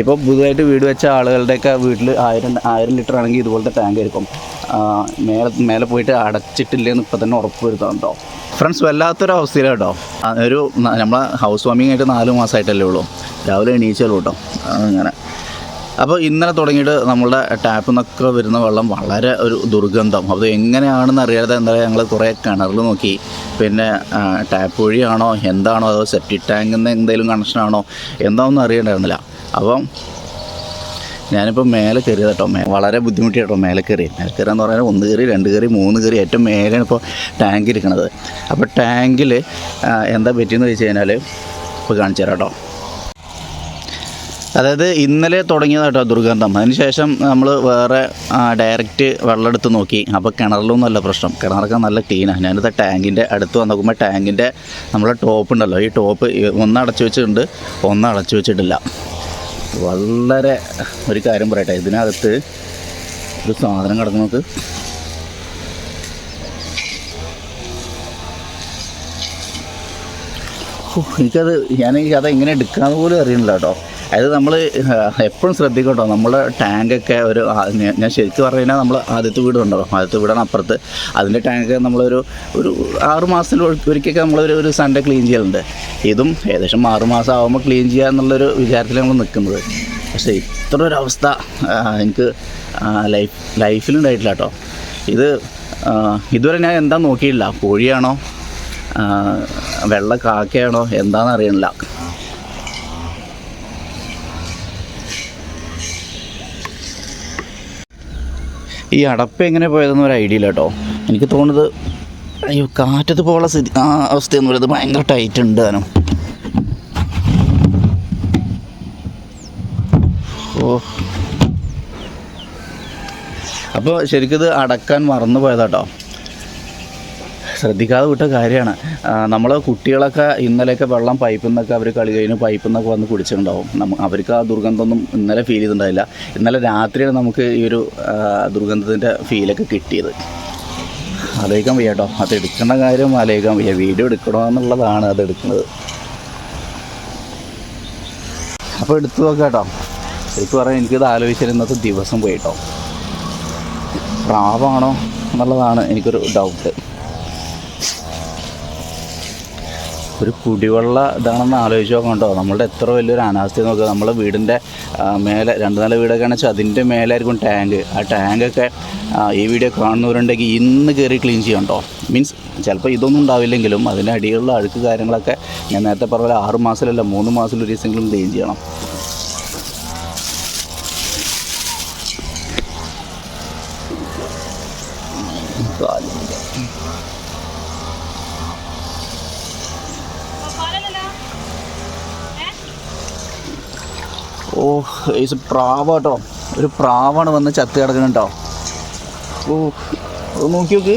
ഇപ്പോൾ പുതുതായിട്ട് വീട് വെച്ച ആളുകളുടെയൊക്കെ വീട്ടിൽ ആയിരം ആയിരം ലിറ്റർ ആണെങ്കിൽ ഇതുപോലത്തെ ടാങ്ക് ആയിരിക്കും. മേലെ മേലെ പോയിട്ട് അടച്ചിട്ടില്ലെന്ന് ഇപ്പം തന്നെ ഉറപ്പ് വരുത്താം കേട്ടോ ഫ്രണ്ട്സ് വല്ലാത്തൊരു അവസ്ഥയിലാണ് കേട്ടോ ഒരു നമ്മളെ ഹൗസ് വാമിങ് ആയിട്ട് നാല് മാസമായിട്ടല്ലേ ഉള്ളൂ. രാവിലെ എണീച്ചാലും കേട്ടോ അങ്ങനെ. അപ്പോൾ ഇന്നലെ തുടങ്ങിയിട്ട് നമ്മളുടെ ടാപ്പിൽ നിന്നൊക്കെ വരുന്ന വെള്ളം വളരെ ഒരു ദുർഗന്ധം. അത് എങ്ങനെയാണെന്ന് അറിയാതെ എന്തായാലും ഞങ്ങൾ കുറേ കിണറിൽ നോക്കി. പിന്നെ ടാപ്പ് വഴിയാണോ? എന്താണോ? അതോ സെപ്റ്റിക് ടാങ്കിൽ നിന്ന് എന്തെങ്കിലും കണക്ഷനാണോ എന്താണെന്ന് അറിയണ്ടായിരുന്നില്ല. അപ്പം ഞാനിപ്പോൾ മേലെ കയറിയത് കേട്ടോ വളരെ ബുദ്ധിമുട്ടി കേട്ടോ മേലെ കയറി. മേലെ കയറുക എന്ന് പറഞ്ഞാൽ ഒന്ന് കയറി രണ്ട് കയറി മൂന്ന് കയറി. ഏറ്റവും മേലെയാണ് ഇപ്പോൾ ടാങ്ക് ഇരിക്കണത്. അപ്പോൾ ടാങ്കിൽ എന്താ പറ്റിയെന്ന് വെച്ച് കഴിഞ്ഞാൽ ഇപ്പോൾ കാണിച്ചു തരാം കേട്ടോ അതായത് ഇന്നലെ തുടങ്ങിയതാട്ടോ ദുർഗന്ധം. അതിനുശേഷം നമ്മൾ വേറെ ഡയറക്റ്റ് വെള്ളം എടുത്ത് നോക്കി. അപ്പോൾ കിണറിലൊന്നുമല്ല പ്രശ്നം. കിണറൊക്കെ നല്ല ക്ലീനാണ് ഞാനിത് ടാങ്കിന്റെ അടുത്ത് വന്ന് നോക്കുമ്പോൾ ടാങ്കിന്റെ നമ്മളെ ടോപ്പ് ഉണ്ടല്ലോ. ഈ ടോപ്പ് ഒന്ന് അടച്ചു വെച്ചിട്ടുണ്ട്. ഒന്ന് അടച്ചു വെച്ചിട്ടില്ല. വളരെ ഒരു കാര്യം പറയട്ടെ. ഇതിനകത്ത് ഒരു സാധനം കിടക്കുന്നു നമുക്ക് എനിക്കത് ഞാൻ എനിക്കത് എങ്ങനെ എടുക്കാമെന്ന് പോലും അറിയണില്ല കേട്ടോ. അതായത് നമ്മൾ എപ്പോഴും ശ്രദ്ധിക്കട്ടോ നമ്മുടെ ടാങ്കൊക്കെ ഒരു ഞാൻ ശരിക്കും പറഞ്ഞു കഴിഞ്ഞാൽ നമ്മൾ ആദ്യത്തെ വീട് ഉണ്ടോ ആദ്യത്തെ വീടാണ് അപ്പുറത്ത്. അതിന്റെ ടാങ്കൊക്കെ നമ്മളൊരു ഒരു ആറ് മാസത്തിൽ ഒരിക്കലൊക്കെ നമ്മളൊരു ഒരു സൺഡേ ക്ലീൻ ചെയ്യലുണ്ട്. ഇതും ഏകദേശം ആറ് മാസം ആകുമ്പോൾ ക്ലീൻ ചെയ്യുക എന്നുള്ളൊരു വിചാരത്തിൽ നമ്മൾ നിൽക്കുന്നത് പക്ഷേ ഇത്ര ഒരു അവസ്ഥ എനിക്ക് ലൈഫ് ലൈഫിലുണ്ടായിട്ടില്ല കേട്ടോ. ഇത് ഇതുവരെ ഞാൻ എന്താ നോക്കിയിട്ടില്ല. കോഴിയാണോ വെള്ള കാക്കയാണോ എന്താണെന്ന് അറിയണില്ല. ഈ അടപ്പ് എങ്ങനെ പോയതെന്ന് ഒരു ഐഡിയ ഇല്ല കേട്ടോ. എനിക്ക് തോന്നുന്നത് അയ്യോ കാറ്റത്ത് പോകാനുള്ള സ്ഥിതി ആ അവസ്ഥയെന്ന് പറയുന്നത് ഭയങ്കര ടൈറ്റ് ഉണ്ട് താനും. ഓ. അപ്പോൾ ശരിക്കും ഇത് അടക്കാൻ മറന്നു പോയതാട്ടോ ശ്രദ്ധിക്കാതെ വിട്ട കാര്യമാണ്. നമ്മൾ കുട്ടികളൊക്കെ ഇന്നലെയൊക്കെ വെള്ളം പൈപ്പിൽ നിന്നൊക്കെ അവർ കളി കഴിഞ്ഞ് പൈപ്പിൽ നിന്നൊക്കെ വന്ന് കുടിച്ചിട്ടുണ്ടാവും. നമ്മ അവർക്ക് ആ ദുർഗന്ധമൊന്നും ഇന്നലെ ഫീൽ ചെയ്തിട്ടുണ്ടായില്ല. ഇന്നലെ രാത്രിയാണ് നമുക്ക് ഈ ഒരു ദുർഗന്ധത്തിന്റെ ഫീലൊക്കെ കിട്ടിയത്. ആലോചിക്കാൻ വയ്യ കേട്ടോ അത് എടുക്കേണ്ട കാര്യം ആലോചിക്കാൻ വയ്യ. വീഡിയോ എടുക്കണോ എന്നുള്ളതാണ് അത് എടുക്കുന്നത്. അപ്പോൾ എടുത്തു നോക്കാം കേട്ടോ. എനിക്ക് പറയാം എനിക്കിത് ആലോചിച്ചാൽ ഇന്നത്തെ ദിവസം പോയിട്ടോ പ്രാവാണോ എന്നുള്ളതാണ് എനിക്കൊരു ഡൗട്ട് ഒരു കുടിവെള്ള ഇതാണെന്ന് ആലോചിച്ച് നോക്കാം കേട്ടോ. നമ്മളുടെ എത്ര വലിയൊരു അനാസ്ഥ നോക്കുക. നമ്മളെ വീടിന്റെ മേലെ രണ്ട് നില വീടൊക്കെ ആണെന്ന് അതിന്റെ മേലായിരിക്കും ടാങ്ക്. ആ ടാങ്കൊക്കെ ഈ വീഡിയോ കാണുന്നവരുണ്ടെങ്കിൽ ഇന്ന് കയറി ക്ലീൻ ചെയ്യണ്ടോ മീൻസ് ചിലപ്പോൾ ഇതൊന്നും ഉണ്ടാവില്ലെങ്കിലും അതിന്റെ അടിയിലുള്ള അഴുക്ക് കാര്യങ്ങളൊക്കെ ഞാൻ നേരത്തെ പറഞ്ഞ പോലെ ആറ് മാസത്തിലല്ല മൂന്ന് മാസത്തിൽ ഒരു ദിവസമെങ്കിലും ക്ലീൻ ചെയ്യണം. കാലിന്റെ ഓ ഏസ് പ്രാവ കേട്ടോ ഒരു പ്രാവാണ് വന്ന് ചത്ത് കിടക്കുന്നത് കേട്ടോ ഓ അത് നോക്കി നോക്ക്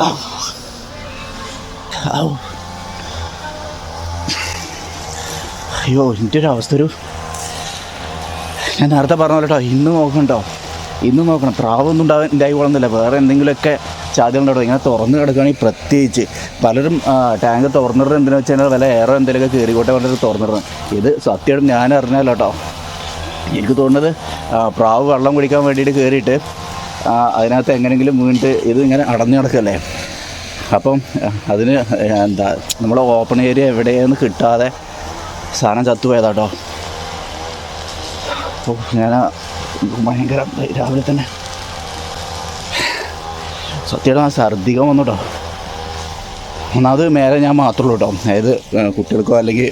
ഔ. അയ്യോ എന്റെ ഒരു അവസ്ഥ ഒരു ഞാൻ നേരത്തെ പറഞ്ഞ പോലെ കേട്ടോ ഇന്ന് നോക്കണ്ടോ ഇന്ന് നോക്കണം. പ്രാവൊന്നും ഉണ്ടാവാൻ ഉണ്ടായി കൊള്ളുന്നില്ല വേറെ എന്തെങ്കിലുമൊക്കെ ചാദ്യങ്ങളുണ്ടോ ഇങ്ങനെ തുറന്ന് കിടക്കുകയാണെങ്കിൽ പ്രത്യേകിച്ച്. പലരും ടാങ്ക് തുറന്നിടുന്നത് എന്തിനാ വെച്ച് കഴിഞ്ഞാൽ വില എയറോ എന്തെങ്കിലുമൊക്കെ കയറിക്കോട്ടെ പറഞ്ഞിട്ട് തുറന്നിടുന്നത്. ഇത് സത്യമായിട്ടും ഞാൻ അറിഞ്ഞാലോ കേട്ടോ എനിക്ക് തോന്നുന്നത് പ്രാവ് വെള്ളം കുടിക്കാൻ വേണ്ടിയിട്ട് കയറിയിട്ട് അതിനകത്ത് എങ്ങനെയെങ്കിലും വീണിട്ട് ഇത് ഇങ്ങനെ അടഞ്ഞു കിടക്കല്ലേ. അപ്പം അതിന് എന്താ നമ്മുടെ ഓപ്പൺ ഏരിയ എവിടെയെന്ന് കിട്ടാതെ സാധനം ചത്തുപോയതാ കേട്ടോ ഓ ഞാൻ ഭയങ്കര രാവിലെ തന്നെ. സത്യമായിട്ട് ആ ഛർദ്ദിക്കാൻ വന്നു കേട്ടോ ഒന്നാമത് മേലെ ഞാൻ മാത്രമേ ഉള്ളൂ കേട്ടോ. അതായത് കുട്ടികൾക്കോ അല്ലെങ്കിൽ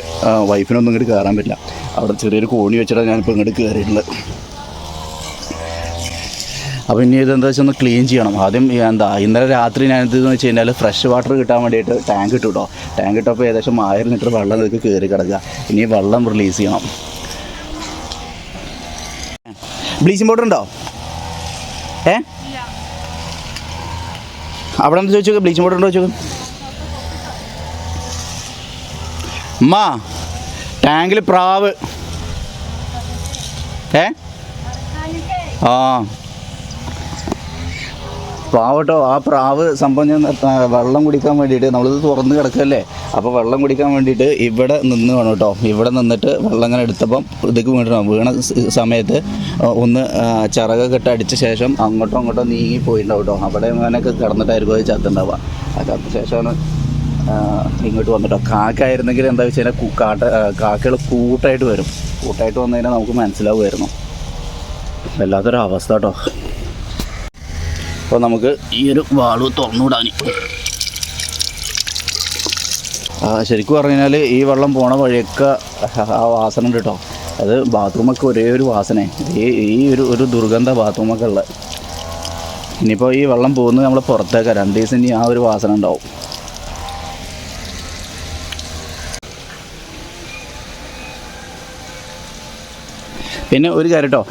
വൈഫിനോ ഒന്നും ഇങ്ങോട്ട് കയറാൻ പറ്റില്ല. അവിടെ ചെറിയൊരു കോണി വെച്ചിട്ടാണ് ഞാനിപ്പോൾ ഇങ്ങോട്ട് കയറിയിട്ടുള്ളത് അപ്പോൾ ഇനി ഇതെന്താ വെച്ചാൽ ഒന്ന് ക്ലീൻ ചെയ്യണം. ആദ്യം എന്താ ഇന്നലെ രാത്രി ഞാൻ എന്തെന്ന് വെച്ച് കഴിഞ്ഞാൽ ഫ്രഷ് വാട്ടർ കിട്ടാൻ വേണ്ടിയിട്ട് ടാങ്ക് ഇട്ടു കേട്ടോ ടാങ്ക് ഇട്ടപ്പോൾ ഏകദേശം ആയിരം ലിറ്റർ വെള്ളം ഇതൊക്കെ കയറി കിടക്കുക. ഇനി വെള്ളം റിലീസ് ചെയ്യണം. ബ്ലീച്ചിങ് പൗഡർ ഉണ്ടോ? ഏ? അവിടെ എന്താ ചോദിച്ചു ബ്ലീച്ചിങ് പൗഡർ ഉണ്ടോ ചോദിച്ചു അമ്മ ടാങ്കിൽ പ്രാവ്. ഏ? ആ. പ്രാവട്ടോ ആ പ്രാവ് സംഭവം ഞാൻ വെള്ളം കുടിക്കാൻ വേണ്ടിയിട്ട് നമ്മളിത് തുറന്ന് കിടക്കല്ലേ അപ്പോൾ വെള്ളം കുടിക്കാൻ വേണ്ടിയിട്ട് ഇവിടെ നിന്ന് വേണം കേട്ടോ. ഇവിടെ നിന്നിട്ട് വെള്ളം ഇങ്ങനെ എടുത്തപ്പം ഇതൊക്കെ വീണിട്ടുണ്ടാവും വീണ സമയത്ത് ഒന്ന് ചിറകൊക്കെ ഇട്ട് അടിച്ച ശേഷം അങ്ങോട്ടോ അങ്ങോട്ടോ നീങ്ങി പോയിട്ടുണ്ടാവും കേട്ടോ. അവിടെ അങ്ങനെയൊക്കെ കിടന്നിട്ടായിരിക്കും അത് ചത്തുണ്ടാവുക ആ ചത്ത ശേഷമാണ് ഇങ്ങോട്ട് വന്നിട്ടോ. കാക്കായിരുന്നെങ്കിൽ എന്താ വെച്ച് കഴിഞ്ഞാൽ കാട്ട കാക്കകൾ കൂട്ടായിട്ട് വരും. കൂട്ടായിട്ട് വന്നു കഴിഞ്ഞാൽ നമുക്ക് മനസ്സിലാവുമായിരുന്നു. വല്ലാത്തൊരു അവസ്ഥ കേട്ടോ. അപ്പോൾ നമുക്ക് ഈ ഒരു വാൾ തുറന്നുവിടാൻ ശരിക്കും പറഞ്ഞു കഴിഞ്ഞാൽ ഈ വെള്ളം പോണ വഴിയൊക്കെ ആ വാസന ഉണ്ട് കേട്ടോ അത് ബാത്റൂമൊക്കെ ഒരേ ഒരു വാസന ഈ ഈ ഒരു ഒരു ദുർഗന്ധ ബാത്റൂമൊക്കെ ഉള്ളത് ഇനിയിപ്പോൾ ഈ വെള്ളം പോകുന്നത് നമ്മൾ പുറത്തേക്ക്. രണ്ട് ദിവസം ഇനി ആ ഒരു വാസന ഉണ്ടാവും. പിന്നെ ഒരു കാര്യം കേട്ടോ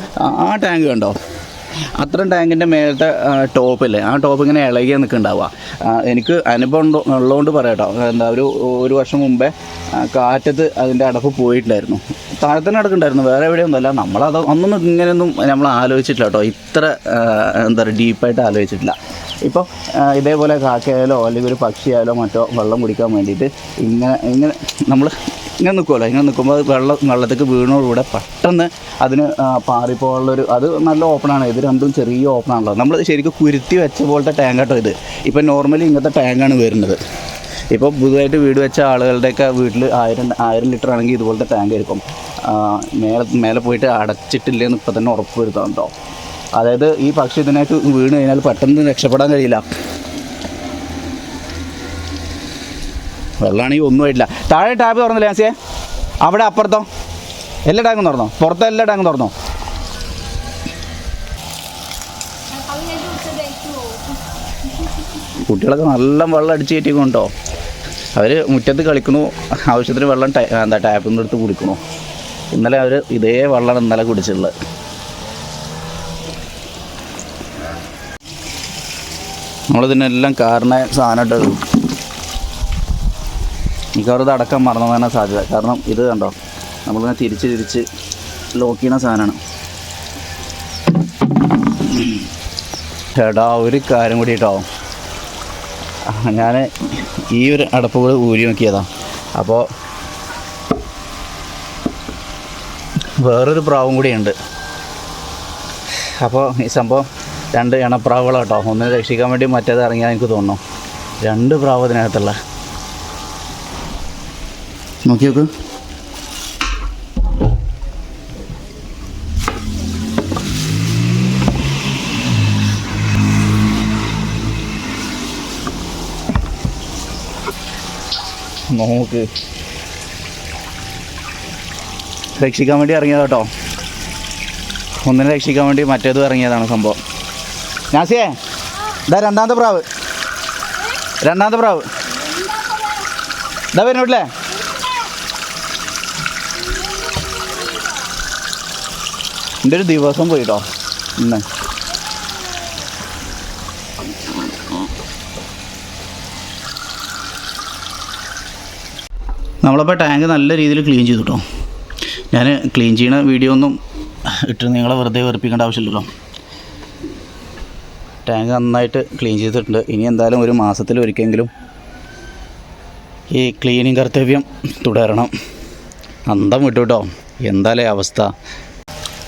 ആ ടാങ്ക് കണ്ടോ? അത്രയും ടാങ്കിന്റെ മേലത്തെ ടോപ്പില്ലേ ആ ടോപ്പ് ഇങ്ങനെ ഇളകിയ നിൽക്കുന്നുണ്ടാവുക എനിക്ക് അനുഭവം ഉണ്ടോ ഉള്ളതുകൊണ്ട് പറയട്ടോ. എന്താ ഒരു ഒരു വർഷം മുമ്പേ കാറ്റത്ത് അതിന്റെ അടപ്പ് പോയിട്ടുണ്ടായിരുന്നു. തന്നെ അടക്കുണ്ടായിരുന്നു വേറെ എവിടെയൊന്നുമല്ല. നമ്മളത് അന്നൊന്നും ഇങ്ങനെയൊന്നും നമ്മൾ ആലോചിച്ചിട്ടില്ല കേട്ടോ. ഇത്ര എന്താ പറയുക ഡീപ്പായിട്ട് ആലോചിച്ചിട്ടില്ല. ഇപ്പോൾ ഇതേപോലെ കാക്കയായാലോ അല്ലെങ്കിൽ ഒരു പക്ഷിയായാലോ മറ്റോ വെള്ളം കുടിക്കാൻ വേണ്ടിയിട്ട് ഇങ്ങനെ ഇങ്ങനെ നമ്മൾ ഇങ്ങനെ നിൽക്കുമല്ലോ ഇങ്ങനെ നിൽക്കുമ്പോൾ അത് വെള്ളം വെള്ളത്തേക്ക് വീണോടുകൂടെ പെട്ടെന്ന് അതിന് പാറിപ്പോകാനുള്ളൊരു അത് നല്ല ഓപ്പണാണ് ഇത് രണ്ടും ചെറിയ ഓപ്പണാണല്ലോ നമ്മൾ ശരിക്കും കുരുത്തി വെച്ച പോലത്തെ ടാങ്ക് കേട്ടോ ഇത്. ഇപ്പം നോർമലി ഇങ്ങനത്തെ ടാങ്കാണ് വരുന്നത്. ഇപ്പോൾ പുതുതായിട്ട് വീട് വെച്ച ആളുകളുടെയൊക്കെ വീട്ടിൽ ആയിരം ആയിരം ലിറ്റർ ആണെങ്കിൽ ഇതുപോലത്തെ ടാങ്ക് ആയിരിക്കും. മേലെ മേലെ പോയിട്ട് അടച്ചിട്ടില്ലെന്ന് ഇപ്പം തന്നെ ഉറപ്പ് വരുത്താം കേട്ടോ അതായത് ഈ പക്ഷി ഇതിനായിട്ട് വീണ് കഴിഞ്ഞാൽ പെട്ടെന്ന് രക്ഷപ്പെടാൻ കഴിയില്ല. വെള്ളമാണെങ്കിൽ ഒന്നും ആയിട്ടില്ല. താഴെ ടാപ്പ് തുറന്നില്ല ആൻസിയെ? അവിടെ അപ്പുറത്തോ? എല്ലാ ടാങ്കും തുറന്നോ? പുറത്തെ എല്ലാ ടാങ്കും തുറന്നോ? കുട്ടികളൊക്കെ നല്ല വെള്ളം അടിച്ച് കയറ്റിക്കൊണ്ടോ? അവർ മുറ്റത്ത് കളിക്കണു. ആവശ്യത്തിന് വെള്ളം എന്താ ടാപ്പിൽ നിന്ന് എടുത്ത് കുടിക്കണു. ഇന്നലെ അവർ ഇതേ വെള്ളമാണ് ഇന്നലെ കുടിച്ചിട്ടുള്ളത്. നമ്മളിതിനെല്ലാം കാരണ സാധനമായിട്ട് മിക്കവാറും ഇത് അടക്കം മറന്നു പോകാനാണ് സാധ്യത. കാരണം ഇത് കണ്ടോ? നമ്മളിങ്ങനെ തിരിച്ച് തിരിച്ച് ലോക്ക് ചെയ്യുന്ന സാധനമാണ്. ചേട്ടാ ഒരു കാര്യം കൂടി കേട്ടോ. ഞാൻ ഈ ഒരു അടപ്പ് കൂടെ ഊരി നോക്കിയതാ. അപ്പോൾ വേറൊരു പ്രാവും കൂടിയുണ്ട് അപ്പോൾ ഈ സംഭവം രണ്ട് ഇണപ്രാവുകളാണ് കേട്ടോ. ഒന്നിനെ രക്ഷിക്കാൻ വേണ്ടി മറ്റേത് ഇറങ്ങിയാൽ എനിക്ക് തോന്നുന്നു. രണ്ട് പ്രാവ് ഇതിനകത്തുള്ള. നോക്കി നോക്ക് നോക്ക്. രക്ഷിക്കാൻ വേണ്ടി ഇറങ്ങിയതാ കേട്ടോ. ഒന്നിനെ രക്ഷിക്കാൻ വേണ്ടി മറ്റേതും ഇറങ്ങിയതാണ് സംഭവം. നാസിയേ ഇതാ രണ്ടാമത്തെ പ്രാവ്. രണ്ടാമത്തെ പ്രാവ്. ഇതാ വരുന്നില്ലേ എന്റെ ഒരു ദിവസം പോയിട്ടോ. ഇന്ന്. നമ്മളപ്പോൾ ടാങ്ക് നല്ല രീതിയിൽ ക്ലീൻ ചെയ്തു കേട്ടോ ഞാൻ ക്ലീൻ ചെയ്യണ വീഡിയോ ഒന്നും ഇട്ട് നിങ്ങളെ വെറുതെ വെറുപ്പിക്കേണ്ട ആവശ്യമില്ലല്ലോ. ടാങ്ക് നന്നായിട്ട് ക്ലീൻ ചെയ്തിട്ടുണ്ട്. ഇനി എന്തായാലും ഒരു മാസത്തിൽ ഒരിക്കലെങ്കിലും ഈ ക്ലീനിങ് കർത്തവ്യം തുടരണം. അന്തം വിട്ടു കേട്ടോ. എന്തായാലും അവസ്ഥ?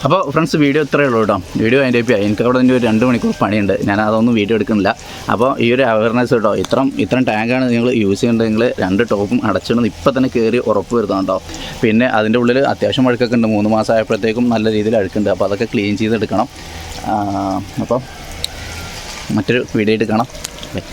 അപ്പോൾ ഫ്രണ്ട്സ് വീഡിയോ ഇത്രയേ ഉള്ളൂ കേട്ടോ. വീഡിയോ അതിന്റെ ആയി. എനിക്ക് അവിടെ ഒരു രണ്ട് മണിക്കൂർ പണിയുണ്ട്. ഞാൻ അതൊന്നും വീഡിയോ എടുക്കുന്നില്ല. അപ്പോൾ ഈ ഒരു അവയർനെസ് കേട്ടോ ഇത്രയും ഇത്രയും ടാങ്കാണ് നിങ്ങൾ യൂസ് ചെയ്യേണ്ടതെങ്കിൽ രണ്ട് ടോപ്പും അടച്ചിടുന്നത് ഇപ്പം തന്നെ കയറി ഉറപ്പ് വരുന്നുണ്ടോ പിന്നെ അതിന്റെ ഉള്ളിൽ അത്യാവശ്യം അഴുക്കൊക്കെ ഉണ്ട്. മൂന്ന് മാസം ആയപ്പോഴത്തേക്കും നല്ല രീതിയിൽ അഴുക്കുണ്ട്. അപ്പോൾ അതൊക്കെ ക്ലീൻ ചെയ്തെടുക്കണം. അപ്പോൾ മറ്റൊരു വീഡിയോ ആയിട്ട് കാണാം. ബൈ